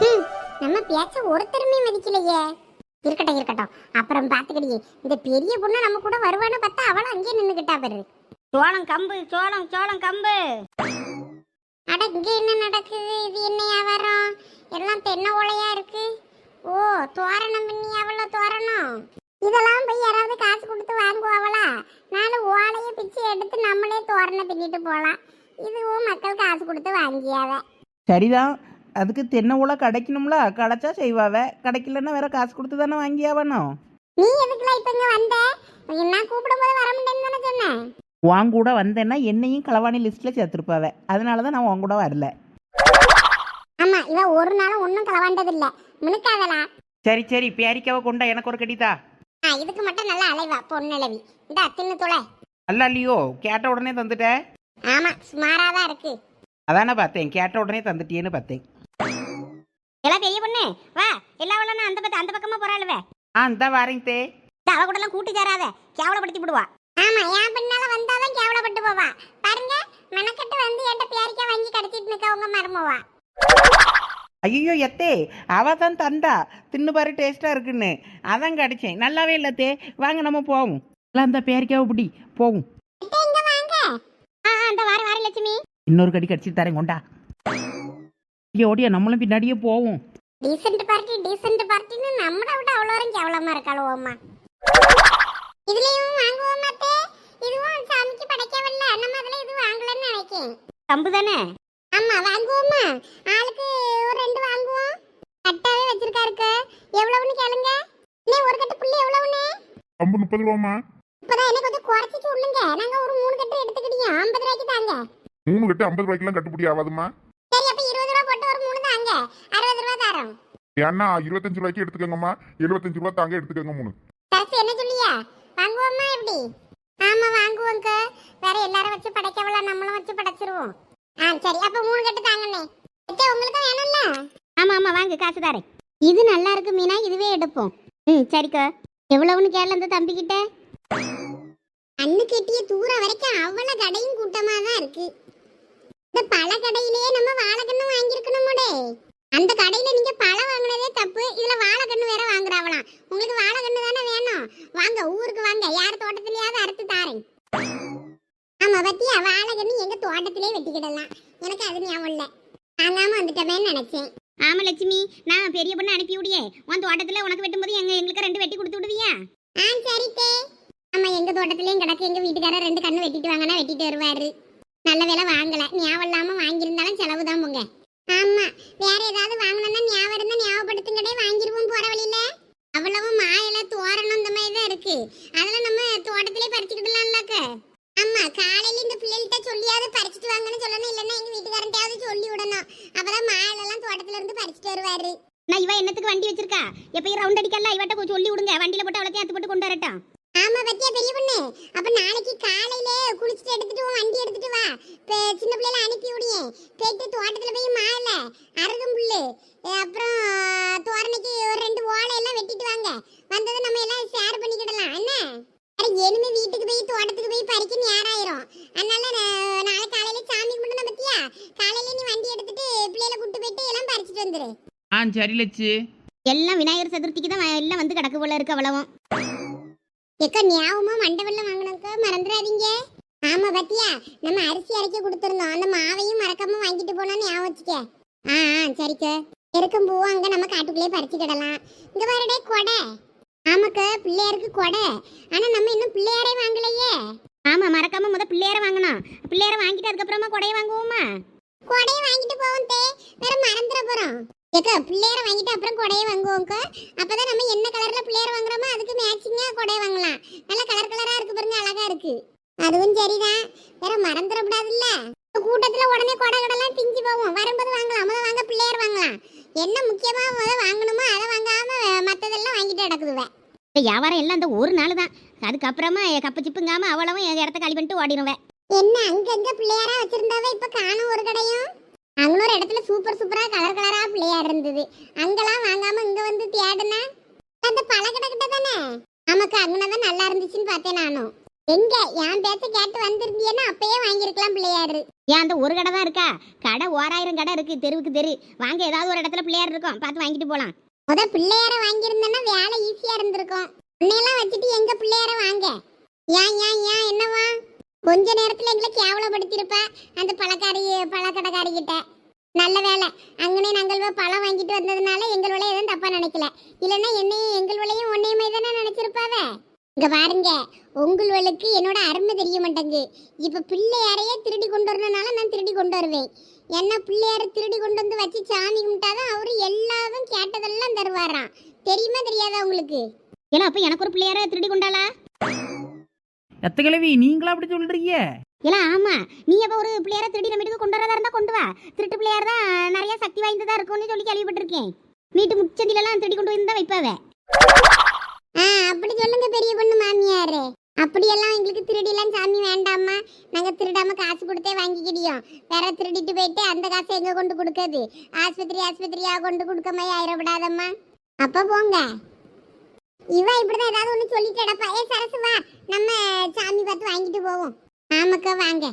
ஹம், நம்ம பேச்ச ஒருத்தருமே மதிக்கலையே. இருக்கட்டும் இருக்கட்டும். அப்புறம் பாத்துக்கிடியே இந்த பெரிய பொண்ணு நம்ம கூட வருவான்னு பார்த்தா அவளும் அங்கேயே நின்னுக்கிட்டா பாரு. சோளம் கம்பு சோளம் சோளம் கம்பு. அட இங்க என்ன நடக்குது? இது என்ன வியாபாரம்? எல்லாம் தென்னை ஓலையா இருக்கு? ஓ தோரணம் பண்ணி அவ்வளோ தோரணம்? இதெல்லாம் போய் யாராவது காசு கொடுத்து வாங்குவாங்களா நாலு ஓலையை பிச்சு எடுத்து நம்மளே தோரணம் பின்னிட்டு போகலாம். இதுவும் மக்கள் காசு கொடுத்து வாங்கியாவ. சரிதான். அதுக்கு தென்னை உலை கிடைக்கணும்ல? கிடைச்சா செய்வாவ. கிடைக்கலன்னா வேற காசு கொடுத்து தானே வாங்கியாவணும் நீ எதுக்குலாம் இப்ப இங்க வந்த? நான் கூப்பிடும்போது வர முடியும்னு தானே சொன்னேன் உன் கூட வந்தேன்னா என்னையும் களவாணி லிஸ்ட்ல சேர்த்துருப்பாவ. அதனால தான் நான் உன் கூட வரல. ஆமா இவ ஒரு நாளும் ஒன்றும் களவாண்டது இல்ல மினுக்காதலா சரி சரி பேரிக்காவை கொண்டா எனக்கு ஒரு கடிதா? ஆ இதுக்கு மட்டும் நல்லா அலைவா பொண்ணளவி இந்த தின்னு துளை அல்ல இல்லையோ கேட்ட உடனே தந்துட்ட? ஆமா சுமாரா தான் இருக்கு. அதானே பார்த்தேன் கேட்ட உடனே தந்துட்டியேன்னு பார்த்தேன். எல்லாம் பெரிய பொண்ணு. வா எல்லா நான் அந்த பக்கம் அந்த பக்கமா போறாளுவே ஆ இந்த வாரேங்க அவ கூட எல்லாம் கூட்டி சேராத. கேவலப்படுத்தி விடுவா. ஆமா என் பின்னால வந்தாதான் கேவலப்பட்டு போவா. பாருங்க மெனக்கட்டு வந்து என்கிட்ட பேரிக்காய் வாங்கி கடத்திட்டு நிக்க உங்க மருமவா. ஐயோ எத்தே அவ தான் தந்தா. தின்னு பாரு டேஸ்டா இருக்குன்னு. அதான் கடிச்சேன். நல்லாவே இல்லை தே. வாங்க நம்ம போவோம். எல்லாம் அந்த பேரிக்காவை பிடி. போவோம். இங்க வாங்க. ஆ இந்த வார வார லட்சுமி. இன்னொரு கடி கடிச்சிட்டு தரேன் கொண்டா. ஓடியா நம்மளும் பின்னாடியே போவோம். டீசென்ட் பார்ட்டி டீசென்ட் பார்ட்டின்னு நம்மளை விட அவ்வளோ கேவலமா இருக்காளுவோம்மா இதுலயும் வாங்குவோமா அத்தை? இதுவும் சாமிக்கு படைக்கவில்ல. நம்ம அதுல இது வாங்கலன்னு நினைக்கேன். கம்பு தானே? ஆமா வாங்குவோமா ஆளுக்கு ஒரு ரெண்டு வாங்குவோம். கட்டாவே வச்சிருக்காருக்க எவ்வளவுன்னு கேளுங்க. நீ ஒரு கட்டு புள்ளி எவ்வளவுன்னு? கம்பு முப்பது ரூபாம்மா. இப்பதான் என்ன கொஞ்சம் குறைச்சி சொல்லுங்க நாங்க ஒரு மூணு கட்டு எடுத்துக்கிட்டீங்க. ஐம்பது ரூபாய்க்கு தாங்க. மூணு கட்டு ஐம்பது ரூபாய்க்கெல்லாம் கட்டுப்படி ஆகாதுமா சரி அப்ப இருபது ரூபா போட்டு ஒரு மூணு தாங்க அறுபது ரூபா தரோம் ஏன்னா இருபத்தஞ்சு ரூபாய்க்கு எடுத்துக்கோங்கம்மா. எழுபத்தஞ்சு ரூபா தாங்க எடுத்துக்கோங்க மூணு. என்ன சொல்லியா? வாங்குவோமா எப்படி? ஆமா வாங்குவோங்க வேற எல்லாரும் வச்சு படைக்கவல நம்மளும் வச்சு படைச்சிருவோம். ஆ சரி அப்ப மூணு கட்டு தாங்கண்ணே. அத்தை, உங்களுக்கு வேணும்ல? ஆமா ஆமா வாங்க காசு தரேன். இது நல்லா இருக்கு மீனா இதுவே எடுப்போம். ம் சரிக்கா. எவ்வளவுன்னு கேள அந்த தம்பிக்கிட்ட. அண்ணு கெட்டிய தூரம் வரைக்கும் அவ்வளவு கடையும் கூட்டமா தான் இருக்கு. இந்த பழ கடையிலேயே நம்ம வாழைக்கண்ணு வாங்கியிருக்கணுமோடே. அந்த கடையில நீங்க பழம் வாங்குனதே தப்பு. இதுல வாழைக்கண்ணு வேற வாங்குறாவலாம். உங்களுக்கு வாழைக்கண்ணு தானே வேணும்? வாங்க ஊருக்கு வாங்க. யார் தோட்டத்திலேயாவது அறுத்து தாரேன். ஆமா பத்தியா? வாழைக்கண்ணு எங்க தோட்டத்திலே வெட்டிக்கிடலாம். எனக்கு அது ஞாபகம் இல்ல. வாங்காம வந்துட்டோமேன்னு நினைச்சேன். ஆமா லட்சுமி. நான் பெரிய பொண்ணு அனுப்பி விடியே உன் தோட்டத்துல உனக்கு வெட்டும்போது எங்க எங்களுக்கு ரெண்டு வெட்டி கொடுத்து விடுவியா? ஆ சரித்தே ஆமா எங்க தோட்டத்திலயும் கிடக்கு. எங்க வீட்டுக்காரர் ரெண்டு கண்ணு வெட்டிட்டு வாங்கன்னா வெட்டிட்டு வருவாரு. நல்ல வேலை வாங்கல. ஞாபகம் இல்லாம வாங்கியிருந்தாலும் செலவு தான் போங்க. ஆமா. வேற ஏதாவது வாங்கணும்னா ஞாபகம் இருந்தா ஞாபகப்படுத்துங்கடே வாங்கிடுவோம் போற வழியில. அவ்வளவு மாயில தோரணம் இந்த மாதிரி தான் இருக்கு. அதெல்லாம் நம்ம தோட்டத்திலே பறிச்சுக்கிடலாம்லக்க. ஆமா காலையில இந்த பிள்ளைகிட்ட சொல்லியாவது பறிச்சுட்டு வாங்கன்னு சொல்லணும் இல்லைன்னா எங்க வீட்டுக்காரன்ட்டையாவது சொல்லி விடணும். அப்பதான் மாயிலெல்லாம் தோட்டத்துல இருந்து பறிச்சுட்டு வருவாரு. நான் இவ என்னத்துக்கு வண்டி வச்சிருக்கா? எப்பயும் ரவுண்ட் அடிக்கல இவட்ட கொஞ்சம் சொல்லி விடுங்க வண்டியில போட்டு அவளை அத்து போட்டு கொண்டு வரட்டும். ஆமா பத்தியா பெரிய பொண்ணு? அப்ப நாளைக்கு காலையில குளிச்சுட்டு எடுத்துட்டு வண்டி எடுத்துட்டு வா. சின்ன பிள்ளைல அனுப்பி விடியே போயிட்டு தோட்டத்துல போய் அப்புறம் தோரணைக்கு ஒரு ரெண்டு ஓலை எல்லாம் வெட்டிட்டு வாங்க. வந்ததை நம்ம எல்லாம் ஷேர் பண்ணிக்கிடலாம். என்ன? இனிமே வீட்டுக்கு போய் தோட்டத்துக்கு போய் பறிக்க நேரம் ஆயிரும் அதனால நாளை காலையில சாமி கும்பிடணும் பத்தியா? காலையில நீ வண்டி எடுத்துட்டு பிள்ளைல கூட்டு போயிட்டு எல்லாம் பறிச்சுட்டு வந்துரு. ஆ சரி லட்சு. எல்லாம் விநாயகர் சதுர்த்திக்கு தான் எல்லாம் வந்து கிடக்கு போல இருக்கு அவ்வளவும். எக்க ஞாபகமா மண்டபல்ல வாங்கினக்க மறந்துடாதீங்க. ஆமா பத்தியா? நம்ம அரிசி அரைக்க கொடுத்துருந்தோம். அந்த மாவையும் மறக்காம வாங்கிட்டு போனோம்னு ஞாபகம் வச்சுக்க. ஆ ஆ சரிக்க. இருக்கும் பூவும் அங்கே நம்ம காட்டுக்குள்ளேயே பறிச்சுக்கிடலாம் இங்க பாருடே கொடை. ஆமாக்க பிள்ளையாருக்கு கொடை. ஆனால் நம்ம இன்னும் பிள்ளையாரே வாங்கலையே. ஆமாம் மறக்காம முத பிள்ளையாரை வாங்கணும். பிள்ளையாரை வாங்கிட்டு அதுக்கப்புறமா கொடையை வாங்குவோமா? கொடையை வாங்கிட்டு போவோம் தே. வேற மறந்துட போகிறோம் ஏக்கா பிள்ளையாரை வாங்கிட்டு அப்புறம் கொடையை அப்போ தான் நம்ம என்ன கலரில் பிள்ளையாரை வாங்குறோமோ அதுக்கு மேட்சிங்காக கொடையை வாங்கலாம். நல்லா கலர் கலராக இருக்கு பாருங்க அழகாக இருக்கு. அதுவும் சரிதான். வேற மறந்துடக்கூடாதுல்ல கூட்டத்துல உடனே கொடை கடலாம் பிஞ்சு போவோம் வரும்போது வாங்கலாம். முத வாங்க பிள்ளையார் வாங்கலாம். என்ன முக்கியமா முத வாங்கணுமோ அதை வாங்காம மத்ததெல்லாம் வாங்கிட்டு கிடக்குதுவே இந்த வியாபாரம் எல்லாம் அந்த ஒரு நாள் தான். அதுக்கப்புறமா கப்பு சிப்புங்காம அவ்வளவும் இடத்த காலி பண்ணிட்டு ஓடிடுவேன். என்ன அங்கங்க பிள்ளையாரா வச்சிருந்தாவே இப்ப காணும் ஒரு கடையும்? அங்கனொரு இடத்துல சூப்பர் சூப்பரா கலர் கலரா பிள்ளையார் இருந்தது. அங்கெல்லாம் வாங்காம இங்க வந்து தேடுனா அந்த பழக்கடை கிட்ட தானே? நமக்கு அங்கனதான் நல்லா இருந்துச்சுன்னு பார்த்தேன் நானும். எங்க? என் பேச்ச கேட்டு வந்திருந்தீன்னா அப்பயே வாங்கியிருக்கலாம் பிள்ளையாரு. ஏன் அந்த ஒரு கடை தான் இருக்கா? கடை ஓராயிரம் கடை இருக்கு. தெருவுக்கு தெரு. வாங்க ஏதாவது ஒரு இடத்துல பிள்ளையார் இருக்கும். பார்த்து வாங்கிட்டு போலாம். முத பிள்ளையார வாங்கியிருந்தேன்னா வேலை ஈஸியா இருந்திருக்கும். உன்னையெல்லாம் வச்சுட்டு எங்க பிள்ளையார வாங்க? ஏன் ஏன் ஏன்? என்னவா? கொஞ்ச நேரத்துல எங்களை கேவலப்படுத்திருப்ப அந்த பழக்காரி பழக்கடைக்காரி கிட்ட நல்ல வேலை. அங்கனே நாங்கள் பழம் வாங்கிட்டு வந்ததுனால எங்கள் விலை எதுவும் தப்பா நினைக்கல. இல்லைன்னா என்னையும் எங்கள் விலையும் ஒன்னையுமே தானே நினைச்சிருப்பாவ? இங்க பாருங்க உங்களுக்கு என்னோட அருமை தெரிய மாட்டேங்கு இப்ப பிள்ளையாரையே திருடி கொண்டு வரணும்னால நான் திருடி கொண்டு வருவேன். என்ன பிள்ளையார திருடி கொண்டு வந்து வச்சு சாமி கும்பிட்டாதான் அவரு எல்லாரும் கேட்டதெல்லாம் தருவாராம். தெரியுமா தெரியாதா உங்களுக்கு? ஏன்னா அப்ப எனக்கு ஒரு பிள்ளையார திருடி கொண்டாளா? எத்த கிழவி நீங்களா அப்படி சொல்றீங்க? இல்ல ஆமா நீ அப்ப ஒரு பிள்ளையார திருடி நம்ம வீட்டுக்கு கொண்டு வரதா இருந்தா கொண்டு வா. திருட்டு பிள்ளையார் தான் நிறைய சக்தி வாய்ந்ததா இருக்கும்னு சொல்லி கேள்விப்பட்டிருக்கேன். வீட்டு முச்சந்தில எல்லாம் திருடி கொண்டு வந்து வைப்பாவே ஆ அப்படி சொல்லுங்க பெரிய பொண்ணு மாமியாரு அப்படியெல்லாம் எங்களுக்கு திருடிலாம் சாமி வேண்டாம்மா. நாங்க திருடாம காசு கொடுத்தே வாங்கிக்கிடியோம். வேற திருடிட்டு போயிட்டு அந்த காசை எங்க கொண்டு கொடுக்கறது? ஆஸ்பத்திரி ஆஸ்பத்திரியா கொண்டு கொடுக்க மாதிரி ஆயிடப்படாதம்மா அப்ப போங்க. இவ இப்படிதான் ஏதாவது ஒண்ணு சொல்லிட்டு அடப்பா ஏ சரசு வா. நம்ம சாமி பார்த்து வாங்கிட்டு போவோம். ஆமாக்கா வாங்க.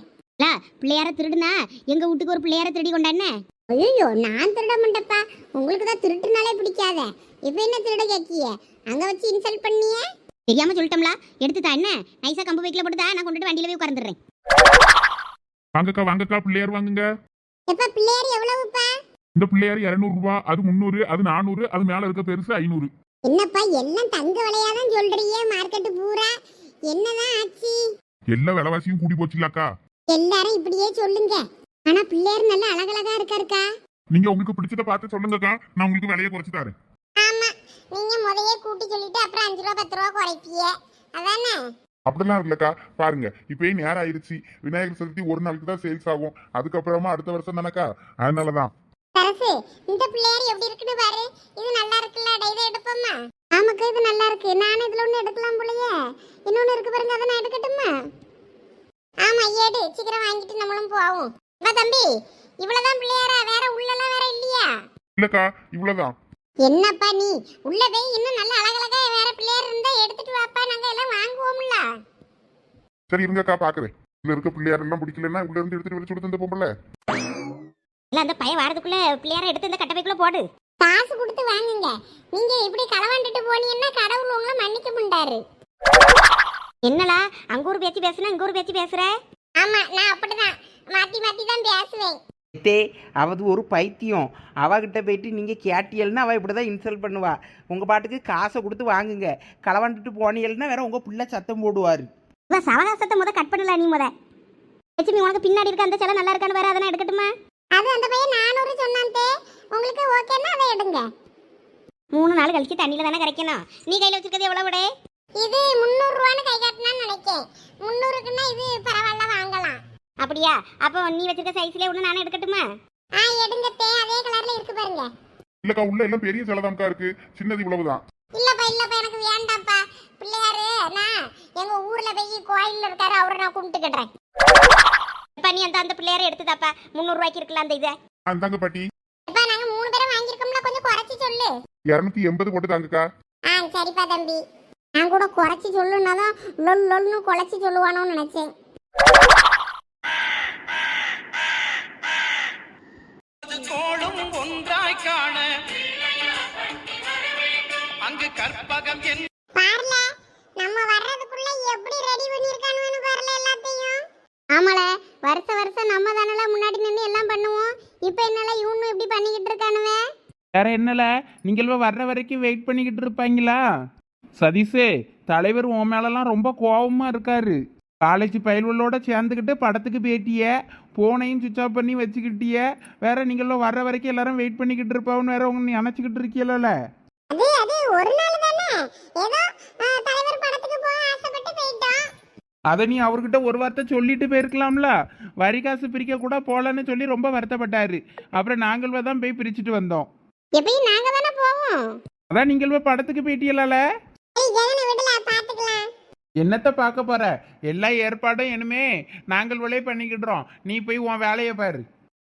பிள்ளையார திருடுனா எங்க வீட்டுக்கு ஒரு பிள்ளையார திருடி கொண்டானே ஐயோ நான் திருட மாட்டேப்பா உங்களுக்கு தான் திருட்டுனாலே பிடிக்காத. இப்ப என்ன திருட கேக்கிய அங்க வச்சு இன்சல்ட் பண்ணியே? தெரியாம சொல்லிட்டோம்ல. எடுத்து என்ன? நைஸா கம்பு வைக்கல போட்டு தா நான் கொண்டுட்டு வண்டியில போய் உட்கார்ந்துடுறேன். வாங்கக்கா வாங்கக்கா பிள்ளையார் வாங்குங்க. எப்ப பிள்ளையார் எவ்வளவுப்பா? இந்த பிள்ளையார் இருநூறு ரூபா அது முந்நூறு அது நானூறு அது மேல இருக்க பெருசு ஐநூறு. என்னப்பா எல்லாம் தங்க விலையாதான் சொல்றீங்க? மார்க்கெட் பூரா. என்னதான் ஆச்சு? எல்லா விலைவாசியும் கூடி போச்சுலக்கா. எல்லாரும் இப்படியே சொல்லுங்க. ஆனா பிள்ளையார் நல்ல அழகழகா இருக்காருக்கா? நீங்க உங்களுக்கு பிடிச்சத பார்த்து சொல்லுங்கக்கா. நான் உங்களுக்கு விலையை குறைச்சு தரேன். ஆமா நீங்க கூட்டி சொல்லிட்டு அப்புறம் அஞ்சு ரூபா பத்து ரூபா குறைப்பிய. அதானே? அப்படிலாம் இல்லக்கா பாருங்க இப்பயே நேரம் ஆயிருச்சு விநாயகர் சதுர்த்தி ஒரு நாளைக்கு தான் சேல்ஸ் ஆகும். அதுக்கப்புறமா அடுத்த வருஷம் தானக்கா? அதனாலதான். சரசு இந்த பிள்ளையார் எப்படி இருக்குன்னு பாரு. இது நல்லா இருக்குல்ல? டே, இதை எடுப்போமா ஆமாக்கா இது நல்லா இருக்கு. நானும் இதுல ஒண்ணு எடுக்கலாம் போலயே. இன்னொன்னு இருக்கு பாருங்க அதை நான் எடுக்கட்டுமா? ஆமா ஏடு சீக்கிரம் வாங்கிட்டு நம்மளும் போவோம். வா தம்பி இவ்வளவுதான் பிள்ளையாரா? வேற உள்ளலாம் வேற இல்லையா? இல்லக்கா இவ்வளவுதான். என்னப்பா நீ? உள்ள போய் இன்னும் நல்ல அழகழகா வேற பிள்ளையார் இருந்தா எடுத்துட்டு வாப்பா நாங்க எல்லாம் வாங்குவோம்ல. சரி இருங்கக்கா பாக்குறேன். இதுல இருக்க பிள்ளையார் எல்லாம் பிடிக்கலன்னா உள்ள இருந்து எடுத்துட்டு வச்சு கொடுத்து இந்த பொம்பளை இல்ல அந்த பையன் வாரதுக்குள்ள பிள்ளையார எடுத்து இந்த கட்டப்பைக்குள்ள போடு. காசு கொடுத்து வாங்குங்க. நீங்க இப்படி களவாண்டுட்டு போனீங்கன்னா கடவுள் உங்களை மன்னிக்க மாட்டாரு. என்னலா அங்க ஒரு பேச்சு பேசுனா இங்க ஒரு பேச்சு பேசுற? ஆமா நான் அப்படிதான். மாத்தி மாத்தி தான் பேசுவேன். தே அவது ஒரு பைத்தியம். அவகிட்ட போயிட்டு நீங்கள் கேட்டியல்னா அவள் இப்படி தான் இன்சல்ட் பண்ணுவா. உங்கள் பாட்டுக்கு காசை கொடுத்து வாங்குங்க. களவாண்டுட்டு போனீங்கன்னா வேற உங்கள் பிள்ளை சத்தம் போடுவார். இவ சவகாசத்தை முத கட் பண்ணல நீ முத. லட்சுமி உனக்கு பின்னாடி இருக்க அந்த சிலை நல்லா இருக்கான்னு வேற அதெல்லாம் எடுக்கட்டுமா? அது அந்த பையன் நானூறு சொன்னான்தே உங்களுக்கு ஓகேன்னா அதை எடுங்க. மூணு நாள் கழிச்சு தண்ணியில தானே கரைக்கணும். நீ கையில வச்சிருக்கிறது எவ்வளவு விட? இது முந்நூறு ரூபான்னு கை காட்டினான்னு நினைக்கேன். முந்நூறுக்குன்னா இது பரவாயில்ல வாங்கலாம். அப்படியா? அப்போ நீ வச்சிருக்க சைஸ்லயே ஒண்ணு நானே எடுக்கட்டுமா? ஆ எடுங்க தே அதே கலர்ல இருக்கு பாருங்க. இல்லக்கா உள்ள எல்லாம் பெரிய செலதாம்க்கா இருக்கு. சின்னது இவ்வளவுதான். இல்லப்பா இல்லப்பா எனக்கு வேண்டாம்ப்பா. பிள்ளையாரு நான் எங்க ஊர்ல போய் கோயில்ல இருக்காரு அவரை நான் கும்பிட்டுக்கிடுறேன் இப்ப நீ அந்த அந்த பிள்ளையார எடுத்து தாப்பா முந்நூறு ரூபாய்க்கு இருக்கலாம் அந்த இதை? அந்தாங்க பாட்டி. இப்ப நாங்க மூணு பேரும் வாங்கியிருக்கோம்ல கொஞ்சம் குறைச்சு சொல்லு. இருநூத்தி எண்பது போட்டு தாங்கக்கா. ஆ சரிப்பா தம்பி. நான் கூட குறைச்சி சொல்லுனாதான் லொல் லொல்னு குறைச்சி சொல்லுவானோன்னு நினைச்சேன். ஒன்றாய் காண. அங்கு கற்பகம் என் பாருல நம்ம வர்றதுக்குள்ள எப்படி ரெடி பண்ணிருக்கானுன்னு பாருல எல்லாத்தையும். ஆமால வருஷ வருஷம் நம்ம தானல முன்னாடி நின்று எல்லாம் பண்ணுவோம். இப்போ என்னால இவனும் இப்படி பண்ணிக்கிட்டு இருக்கானுவே வேற என்னல? நீங்கள் வர்ற வரைக்கும் வெயிட் பண்ணிக்கிட்டு இருப்பாங்களா? சதீஷே தலைவர் உன் மேலெல்லாம் ரொம்ப கோபமா இருக்காரு. காலேஜ் பயல்களோட சேர்ந்துக்கிட்டு படத்துக்கு பேட்டிய போனையும் சுவிச் ஆஃப் பண்ணி வச்சுக்கிட்டிய. வேற நீங்களும் வர்ற வரைக்கும் எல்லாரும் வெயிட் பண்ணிக்கிட்டு இருப்பாவுன்னு வேற உங்க நினச்சிக்கிட்டு இருக்கீங்கள அது அது ஒரு நாள் தானே. ஏதோ ஆ, தலைவர் படத்துக்கு போக ஆசைப்பட்டு போயிட்டோம். அதை நீ அவர்கிட்ட ஒரு வார்த்தை சொல்லிட்டு போயிருக்கலாம்ல. வரி காசு பிரிக்க கூட போகலன்னு சொல்லி ரொம்ப வருத்தப்பட்டாரு. அப்புறம் நாங்கள் தான் போய் பிரிச்சுட்டு வந்தோம். எப்பயும் நாங்க தானே போவோம். அதான் நீங்கள் போய் படத்துக்கு போயிட்டீங்களால ஏய் ஜெகனை விடல பாத்துக்கலாம். என்னத்தை பார்க்க போற? எல்லா ஏற்பாடும் இனிமே நாங்கள் விளைய பண்ணிக்கிடுறோம். நீ போய் உன் வேலையை பாரு.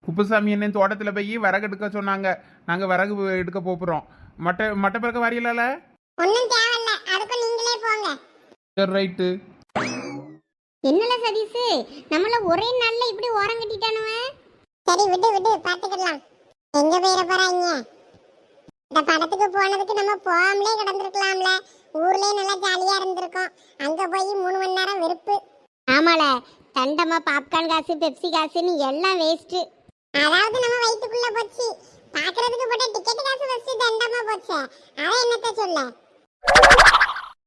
குப்புசாமி என்ன தோட்டத்தில் போய் விறகு எடுக்க சொன்னாங்க. நாங்கள் விறகு எடுக்க போகிறோம் மட்டை மட்டை பிறக்க வரையிலால? ஒன்றும் தேவையில்ல. அதுக்கும் நீங்களே போங்க. சரி ரைட்டு. என்னல சதீஷ்? நம்மள ஒரே நாள்ல இப்படி ஓரம் கட்டிட்டானுவ? சரி விடு விடு. பாத்துக்கலாம் எங்க போயிட போறாங்க இந்த படத்துக்கு போனதுக்கு நம்ம போகாமலே கிடந்திருக்கலாம்ல. ஊர்லயே நல்லா ஜாலியா இருந்திருக்கோம். அங்க போய் மூணு மணி நேரம் வெறுப்பு. ஆமால தண்டமா பாப்கார்ன் காசு பெப்சி காசுன்னு எல்லாம் வேஸ்ட் அதாவது நம்ம வயிற்றுக்குள்ள போச்சு. பாக்குறதுக்கு போட்ட டிக்கெட் காசு ஃபர்ஸ்ட் தண்டமா போச்சு. அத என்னத்த சொல்ல?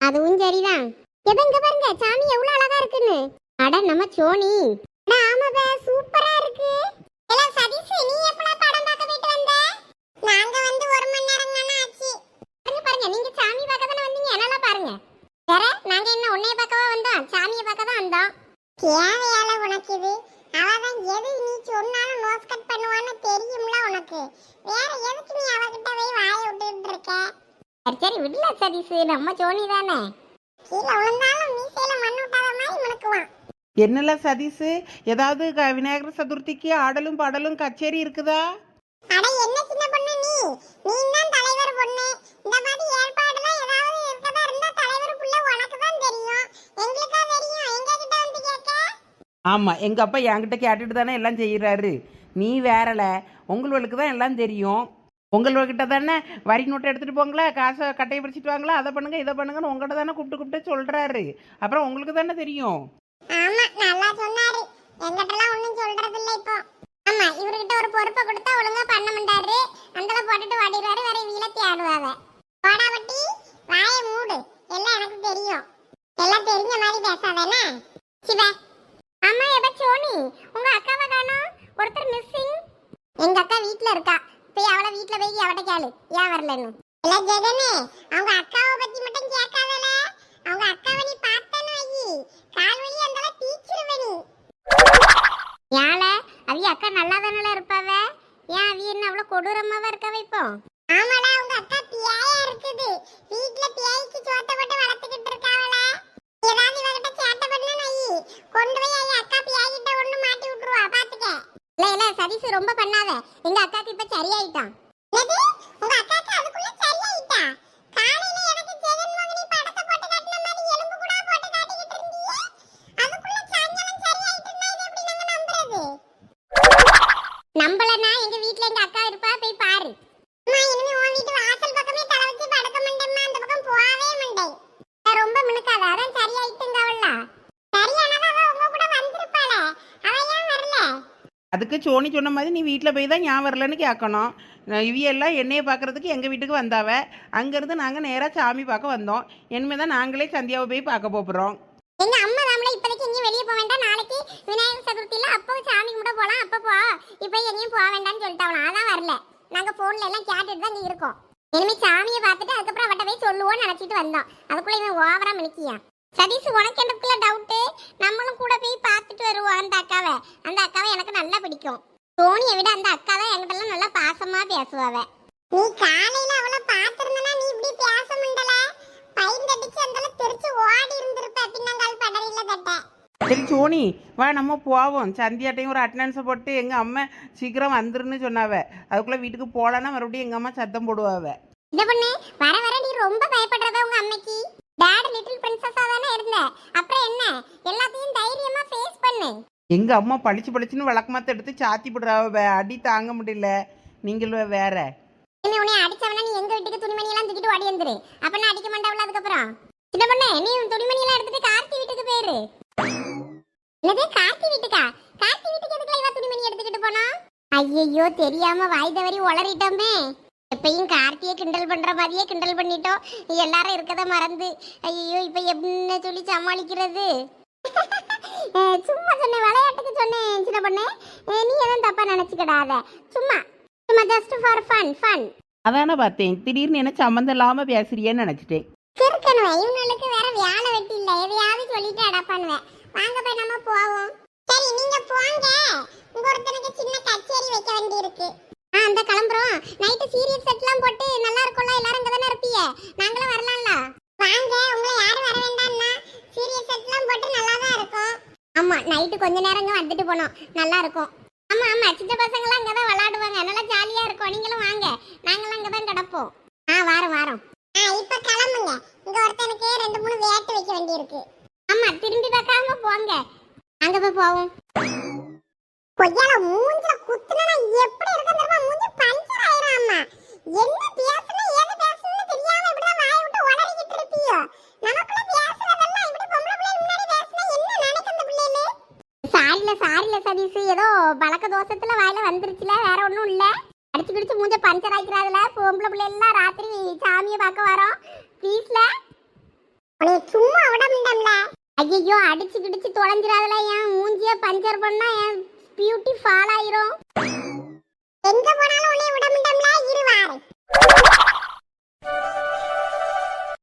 அதுவும் சரிதான். எது இங்க பாருங்க சாமி எவ்வளவு அழகா இருக்குன்னு. அட நம்ம சோனி. ஆமாப்பா சூப்பரா இருக்கு. எல்லாம் சதீஷ் நீ எப்பல படம் பார்க்க போயிட்டு வந்த நாங்க வந்து ஒரு மணி நேரம் தானே ஆச்சு பாருங்க பாருங்க நீங்க சாமி பார்க்க தானே வந்தீங்க நல்லா பாருங்க வேற நாங்க என்ன உன்னைய பார்க்கவா வந்தோம்? சாமியை பார்க்க தான் வந்தோம்? தேவையால உனக்கு இது. அவதான் எது நீ சொன்னாலும் நோஸ் கட் பண்ணுவான்னு தெரியும்ல உனக்கு. வேற எதுக்கு நீ அவகிட்ட போய் வாயை விட்டுட்டு இருக்க? சரி சரி விடல சதீஷ். நம்ம சோனி தானே. கீழே விழுந்தாலும் மீசையில மண் விட்டாத மாதிரி முணுக்குவான் என்னல சதீஷ்? ஏதாவது க- விநாயகர் சதுர்த்திக்கு ஆடலும் பாடலும் கச்சேரி இருக்குதா? அட என்ன சின்ன பொண்ணு நீ? நீ தான் தலைவர் பொண்ணு. இந்த மாதிரி ஏற்பாடுலாம் ஏதாவது இருக்கதா இருந்தா தலைவர் புள்ள உனக்கு தான் தெரியும் எங்களுக்கா தெரியும் எங்க கிட்ட வந்து கேட்க ஆமா எங்க அப்பா என்கிட்ட கேட்டுட்டு தானே எல்லாம் செய்கிறாரு நீ வேறல உங்களுக்கு தான் எல்லாம் தெரியும். உங்கள்கிட்ட தானே வரி நோட்டை எடுத்துகிட்டு போங்களா காசை கட்டையை பிடிச்சிட்டு வாங்களா அதை பண்ணுங்க இதை பண்ணுங்கன்னு உங்கள்கிட்ட தானே கூப்பிட்டு கூப்பிட்டு சொல்றாரு. அப்புறம் உங்களுக்கு தானே தெரியும். ஆமா நல்லா சொன்னாரு. எங்கிட்டலாம் ஒண்ணும் சொல்றது இல்ல இப்போ இவர்கிட்ட ஒரு பொறுப்பை கொடுத்தா ஒழுங்கா பண்ண மாட்டாரு. அந்தல போட்டுட்டு வாடிடுவாரு வேற வீல தேடுவாவ போடாவட்டி வாயை மூடு. எல்லாம் எனக்கு தெரியும். எல்லாம் தெரிஞ்ச மாதிரி பேசாதானே சிவ ஆமா எப்ப சோனி உங்க அக்காவை காணோம். ஒருத்தர் மிஸ்ஸிங் எங்க அக்கா வீட்ல இருக்கா. போய் அவளை வீட்ல போய் அவட்ட கேளு. ஏன் வரலன்னு. இல்ல ஜெகனே அவங்க அக்காவை பத்தி மட்டும் கேட்காதல. அவங்க அக்காவை நீ பார்த்தனு வை கால் வலி அந்தல டீச்சர் நீ. யால அவிய அக்கா நல்லா தானல இருப்பாவ? ஏன் அவிய என்ன அவ்வளவு கொடூரமாவா இருக்க வைப்போம் ஆமாடா உங்க அக்கா பியாயா இருக்குது. வீட்ல பியாய்க்கு சோத்த போட்டு வளர்த்துக்கிட்டு இருக்காவல ஏதாவது இவகிட்ட சேட்டை பண்ண நை கொண்டு போய் ஐயா அக்கா பியாய்கிட்ட ஒண்ணு மாட்டி விட்டுருவா பாத்துக்க. இல்ல இல்ல சதீஷ் ரொம்ப பண்ணாத. எங்க அக்காக்கு இப்ப சரியாயிட்டான். உங்க அக்காக்கு அதுக்குள்ள சரியாயிட்டா காலையில எனக்கு ஜெகன் மோகினி படத்தை போட்டு காட்டின மாதிரி எலும்பு கூட போட்டு காட்டிக்கிட்டு இருந்தீங்க அதுக்குள்ள சாயங்காலம் சரியாயிட்டுன்னா இது எப்படி நாங்க நம்புறது நம்பலனா எங்க வீட்ல எங்க அக்கா இருப்பா போய் பாரு அம்மா இனிமே உன் வீட்டு வாசல் பக்கமே தலை வச்சு படுக்க மாட்டேம்மா அந்த பக்கம் போகவே மாட்டேன் நான் ரொம்ப மினுக்காத அதான் சரியாயிட்டுங்க அவள சரியானதா அவ உங்க கூட வந்திருப்பாள அவ ஏன் வரல அதுக்கு சோனி சொன்ன மாதிரி நீ வீட்டில் போய் தான் ஞாபகம் வரலன்னு கேட்கணும். இவையெல்லாம் என்னையை பார்க்கறதுக்கு எங்கள் வீட்டுக்கு வந்தாவ? அங்கேருந்து நாங்கள் நேராக சாமி பார்க்க வந்தோம். இனிமேல் தான் நாங்களே சந்தியாவை போய் பார்க்க போகிறோம் எங்க அம்மா நம்மள இப்போதைக்கு எங்கேயும் வெளியே போக வேண்டாம். நாளைக்கு விநாயகர் சதுர்த்தியில் அப்போ சாமி கும்பிட போகலாம் அப்போ போ. இப்போ எங்கேயும் போக வேண்டாம்னு சொல்லிட்டாவலாம் அதான் வரல. நாங்கள் ஃபோனில் எல்லாம் கேட்டுட்டு தான் இங்க இருக்கோம். இனிமே சாமியை பார்த்துட்டு அதுக்கப்புறம் அவட்ட போய் சொல்லுவோம்னு நினச்சிட்டு வந்தோம். அதுக்குள்ளே இவன் ஓவரா மினிக்கியா சதீஷ் உனக்கு எனக்குள்ள டவுட்டு நம்மளும் வருவோம் அந்த அக்காவை எனக்கு நல்லா பிடிக்கும். சோனியை விட அந்த அக்கா தான் என்கிட்ட நல்லா பாசமா பேசுவாவ. நீ காலையில அவளை பார்த்திருந்தனா நீ இப்படி பேச முடியல பையன் தட்டிச்சு அந்த தெரிச்சு ஓடி இருந்திருப்ப. பின்னங்கால் படரில தட்ட. சரி சோனி வா நம்ம போவோம். சந்தியாட்டையும் ஒரு அட்டண்டன்ஸை போட்டு எங்கள் அம்மா சீக்கிரம் வந்துருன்னு சொன்னாவ. அதுக்குள்ளே வீட்டுக்கு போகலன்னா மறுபடியும் எங்கள் அம்மா சத்தம் போடுவாவ. இந்த பொண்ணு வர வர நீ ரொம்ப பயப்படுறத உங்க அம்மைக்கு? டாட் லிட்டில் பிரின்சஸா தானே இருந்த. அப்புறம் என்ன? எல்லாத்தையும் தைரியமா ஃபேஸ் பண்ணு. எங்க அம்மா பளிச்சு பளிச்சுன்னு விளக்கமாத்த எடுத்து சாத்தி போடுறாவ அடி தாங்க முடியல. நீங்களும் வேற. என்ன உன்னை அடிச்சவனா நீ எங்க வீட்டுக்கு துணிமணி எல்லாம் தூக்கிட்டு ஓடி வந்துரு. அப்ப நான் அடிக்க மாட்டாவில அதுக்கப்புறம். சின்ன பொண்ணு நீ உன் துணிமணி எல்லாம் எடுத்துட்டு கார்த்தி வீட்டுக்கு போயிரு. என்னது கார்த்தி வீட்டுக்கா? கார்த்தி வீட்டுக்கு எதுக்குல இவ துணிமணி எடுத்துக்கிட்டு போனா? ஐயையோ தெரியாம வாய் தவறி உளறிட்டோமே. எப்பயும் கார்த்தியை கிண்டல் பண்ற மாதிரியே கிண்டல் பண்ணிட்டோம். எல்லாரும் இருக்கத மறந்து. ஐயோ இப்ப என்ன சொல்லி சமாளிக்கிறது? சும்மா சொன்னேன் விளையாட்டுக்கு சொன்னேன் சின்ன பொண்ணு. நீ எதுவும் தப்பா நினைச்சுக்கிடாத. சும்மா சும்மா ஜஸ்ட் ஃபார் ஃபன் ஃபன் அதானே பார்த்தேன். திடீர்னு என்ன சம்மந்தம் இல்லாமல் பேசுறியேன்னு நினச்சிட்டேன். கிறுக்கணுவேன் இவங்களுக்கு வேற வேலை வெட்டி இல்ல. எதையாவது சொல்லிட்டு அடா பண்ணுவேன். வாங்க போய் நம்ம போவோம். சரி நீங்க போங்க. உங்க ஒருத்தனுக்கு சின்ன கச்சேரி வைக்க வேண்டி இருக்கு ஆ அந்த கிளம்புறோம். நைட்டு சீரியல் செட்லாம் போட்டு நல்லா இருக்கும்ல? எல்லாரும் இங்க தானே இருப்பீங்க? நாங்களும் வரலாம்ல? வாங்க உங்களை யாரும் வர வேண்டாம்னா சீரியல் செட்லாம் போட்டு நல்லா தான் இருக்கும் ஆமா நைட்டு கொஞ்ச நேரம் வந்துட்டு போனோம். நல்லா இருக்கும். ஆமா ஆமா சின்ன பசங்களாம் இங்கே தான் விளையாடுவாங்க. நல்லா ஜாலியா இருக்கும். நீங்களும் வாங்க. நாங்களும் இங்கே தான் கிடப்போம். ஆ வாரம் வாரம். ஆ இப்போ கிளம்புங்க. இங்க ஒருத்தனுக்கு ரெண்டு மூணு வேட்டு வைக்க வேண்டியிருக்கு. ஆமா திரும்பி பார்க்காம போங்க. அங்க போய் போவோம். கொய்யால மூஞ்சில குத்துனா எப்படி இருக்கும் தெரியுமா? மூஞ்சி பஞ்சர் ஆயிரும் அம்மா. என்ன பேசணும் ஏது பேசணும்னு தெரியாம இப்படி வாய் விட்டு உளறிக்கிட்டு இருப்பியோ? நமக்குள்ள சாரில ஏதோ பழக்க தோஷத்துல வாயில வந்துருச்சுல வேற ஒன்றும் இல்ல. அடிச்சு பிடிச்சு மூஞ்ச பஞ்சர் ஆக்கிறாதுல பொம்பளை பிள்ளை எல்லாம் ராத்திரி சாமியை பார்க்க வரோம். ப்ளீஸ்ல உனக்கு சும்மா விட முடியல ஐயோ அடிச்சு கிடிச்சு தொலைஞ்சிடாதுல என் மூஞ்சிய பஞ்சர் பண்ணா என் பியூட்டி ஃபால் ஆயிரும். எங்க போனாலும் உன்னை விட முடியல